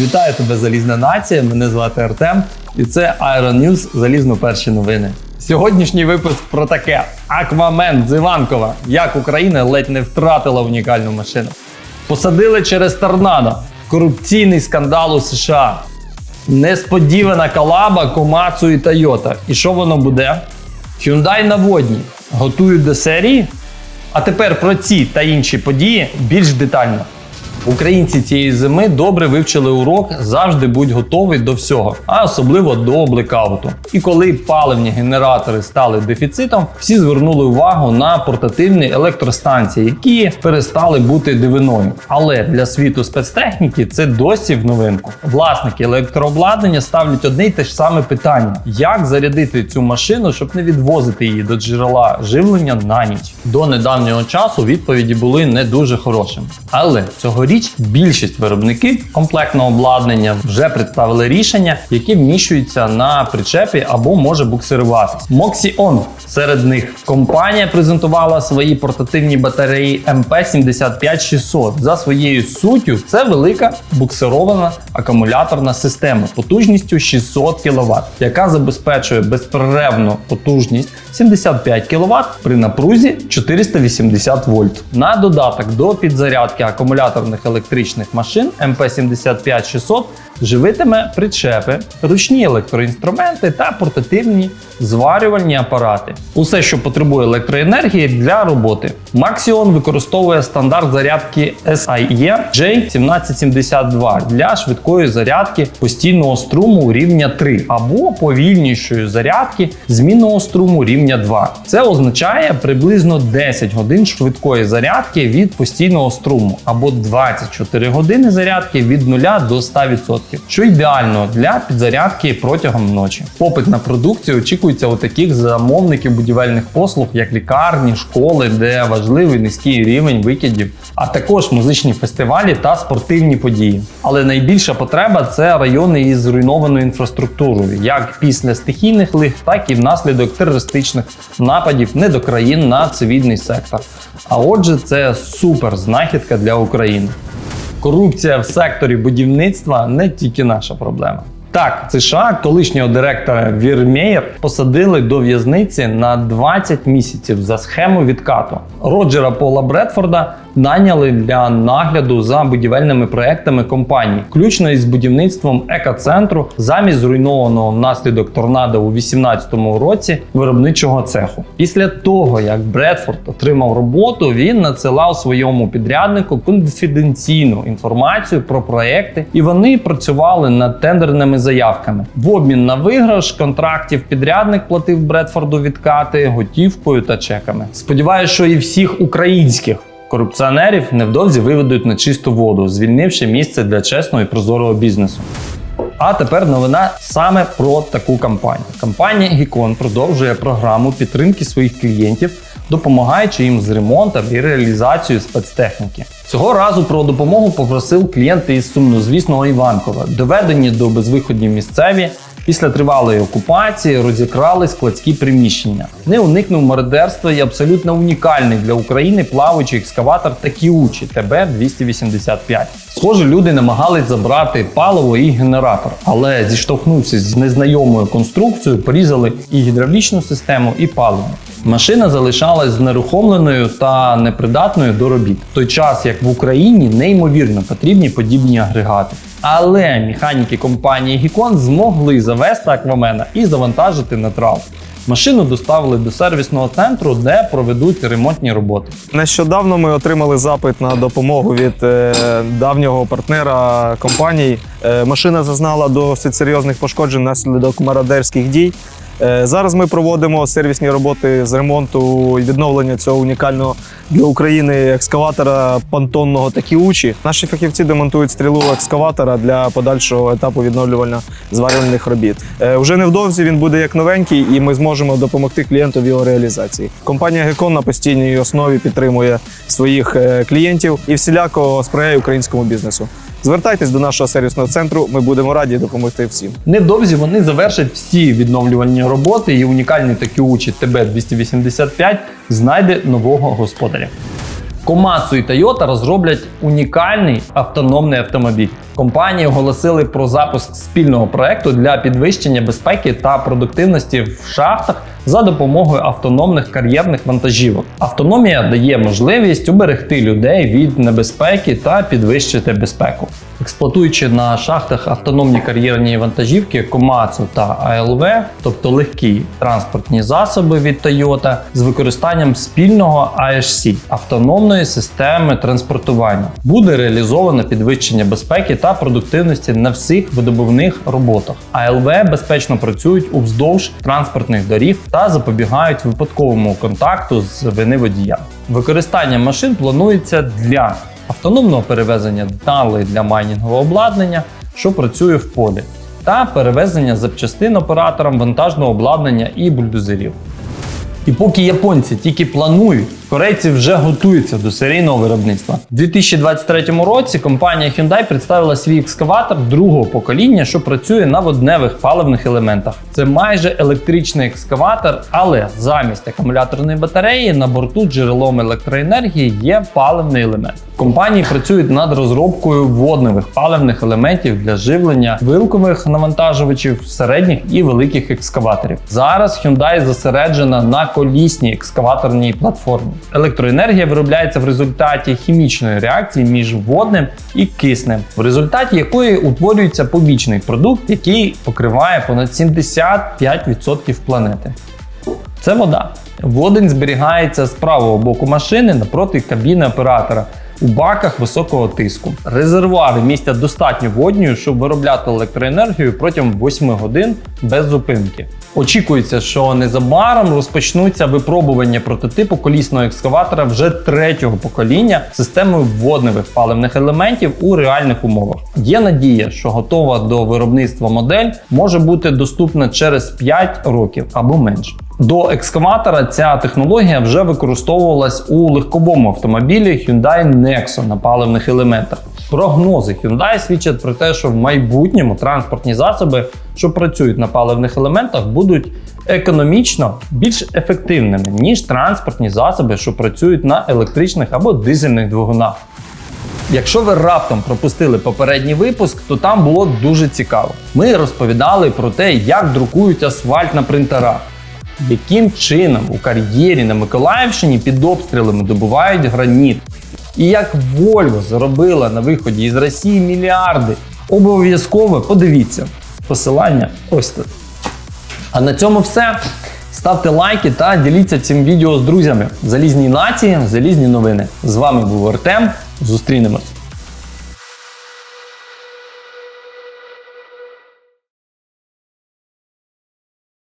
Вітаю тебе, залізна нація. Мене звати Артем, і це Iron News залізно перші новини. Сьогоднішній випуск про таке: Аквамен з Іванкова. Як Україна ледь не втратила унікальну машину. Посадили через торнадо. Корупційний скандал у США. Несподівана колаба Комацу і Тойота. І що воно буде? Hyundai на водні готують до серії. А тепер про ці та інші події більш детально. Українці цієї зими добре вивчили урок завжди будь готовий до всього, а особливо до блекауту. І коли паливні генератори стали дефіцитом, всі звернули увагу на портативні електростанції, які перестали бути дивиною. Але для світу спецтехніки це досі в новинку. Власники електрообладнання ставлять одне й те ж саме питання: як зарядити цю машину, щоб не відвозити її до джерела живлення на ніч. До недавнього часу відповіді були не дуже хорошими. Але цьогоріч більшість виробників комплектного обладнання вже представили рішення, які вміщуються на причепі або може буксируватись. Moxion серед них компанія презентувала свої портативні батареї MP75600. За своєю суттю це велика буксирована акумуляторна система потужністю 600 кВт, яка забезпечує безперервну потужність 75 кВт при напрузі 480 вольт. На додаток до підзарядки акумуляторних електричних машин MP75600 живитиме причепи, ручні електроінструменти та портативні зварювальні апарати. Усе, що потребує електроенергії для роботи. Maxion використовує стандарт зарядки SIE J1772 для швидкої зарядки постійного струму рівня 3 або повільнішої зарядки змінного струму рівня 2. Це означає приблизно 10 годин швидкої зарядки від постійного струму або 24 години зарядки від 0 до 100%, що ідеально для підзарядки протягом ночі. Попит на продукцію очікується у таких замовників будівельних послуг, як лікарні, школи, де важливий низький рівень викидів, а також музичні фестивалі та спортивні події. Але найбільша потреба це райони із зруйнованою інфраструктурою, як після стихійних лих, так і внаслідок терористичних нападів не до країн на цивільний сектор. А отже, це супер знахідка для України. Корупція в секторі будівництва не тільки наша проблема. Так, США колишнього директора Вірмеєр посадили до в'язниці на 20 місяців за схему відкату. Роджера Пола Бредфорда наняли для нагляду за будівельними проектами компанії, включно із будівництвом екоцентру замість зруйнованого внаслідок торнадо у 2018 році виробничого цеху. Після того, як Бредфорд отримав роботу, він надсилав своєму підряднику конфіденційну інформацію про проекти, і вони працювали над тендерними заявками. В обмін на виграш контрактів підрядник платив Бредфорду відкати готівкою та чеками. Сподіваюся, що і всіх українських корупціонерів невдовзі виведуть на чисту воду, звільнивши місце для чесного і прозорого бізнесу. А тепер новина саме про таку кампанію. Компанія Гікон продовжує програму підтримки своїх клієнтів, допомагаючи їм з ремонтом і реалізацією спецтехніки. Цього разу про допомогу попросив клієнти із сумнозвісного Іванкова, доведені до безвиходів місцеві. Після тривалої окупації розікрали складські приміщення. Не уникнув мародерства і абсолютно унікальний для України плаваючий екскаватор Такіучі ТБ-285. Схоже, люди намагались забрати паливо і генератор, але зіштовхнувшись з незнайомою конструкцією, порізали і гідравлічну систему, і паливо. Машина залишалась знерухомленою та непридатною до робіт, в той час як в Україні неймовірно потрібні подібні агрегати. Але механіки компанії Гікон змогли завести аквамена і завантажити на трав. Машину доставили до сервісного центру, де проведуть ремонтні роботи. Нещодавно ми отримали запит на допомогу від е, давнього партнера компанії. Е, машина зазнала досить серйозних пошкоджень внаслідок мародерських дій. Е, зараз ми проводимо сервісні роботи з ремонту і відновлення цього унікального для України екскаватора понтонного Такіучі. Наші фахівці демонтують стрілу екскаватора для подальшого етапу відновлювально зварювальних робіт. Е, Вже невдовзі він буде як новенький, і ми зможемо допомогти клієнту в його реалізації. Компанія Гекон на постійній основі підтримує своїх е, клієнтів і всіляко сприяє українському бізнесу. Звертайтесь до нашого сервісного центру. Ми будемо раді допомогти всім. Невдовзі вони завершать всі відновлювальні роботи, і унікальний Такіучі ТБ-285 знайде нового господаря. Комацу і Toyota розроблять унікальний автономний автомобіль. Компанії оголосили про запуск спільного проекту для підвищення безпеки та продуктивності в шахтах за допомогою автономних кар'єрних вантажівок. Автономія дає можливість уберегти людей від небезпеки та підвищити безпеку. Експлуатуючи на шахтах автономні кар'єрні вантажівки Komatsu та ALV, тобто легкі транспортні засоби від Toyota, з використанням спільного AHC – автономної системи транспортування, буде реалізовано підвищення безпеки та продуктивності на всіх видобувних роботах. ALV безпечно працюють уздовж транспортних доріг та запобігають випадковому контакту з вини водія. Використання машин планується для автономного перевезення деталей для майнінгового обладнання, що працює в полі, та перевезення запчастин операторам вантажного обладнання і бульдозерів. І поки японці тільки планують, корейці вже готуються до серійного виробництва. У 2023 році компанія Hyundai представила свій екскаватор другого покоління, що працює на водневих паливних елементах. Це майже електричний екскаватор, але замість акумуляторної батареї на борту джерелом електроенергії є паливний елемент. Компанії працюють над розробкою водневих паливних елементів для живлення вилкових навантажувачів середніх і великих екскаваторів. Зараз Hyundai зосереджена на колісній екскаваторній платформі. Електроенергія виробляється в результаті хімічної реакції між водним і киснем, в результаті якої утворюється побічний продукт, який покриває понад 75% планети. Це вода. Водень зберігається з правого боку машини напроти кабіни оператора у баках високого тиску. Резервуари містять достатньо водню, щоб виробляти електроенергію протягом 8 годин без зупинки. Очікується, що незабаром розпочнуться випробування прототипу колісного екскаватора вже третього покоління системою водневих паливних елементів у реальних умовах. Є надія, що готова до виробництва модель може бути доступна через 5 років або менше. До екскаватора ця технологія вже використовувалась у легковому автомобілі Hyundai Nexo на паливних елементах. Прогнози Hyundai свідчать про те, що в майбутньому транспортні засоби, що працюють на паливних елементах, будуть економічно більш ефективними ніж транспортні засоби, що працюють на електричних або дизельних двигунах. Якщо ви раптом пропустили попередній випуск, то там було дуже цікаво. Ми розповідали про те, як друкують асфальт на принтерах, яким чином у кар'єрі на Миколаївщині під обстрілами добувають граніт, і як Volvo заробила на виході із Росії мільярди. Обов'язково подивіться. Посилання ось тут. А на цьому все. Ставте лайки та діліться цим відео з друзями. Залізні нації, залізні новини. З вами був Артем. Зустрінемось.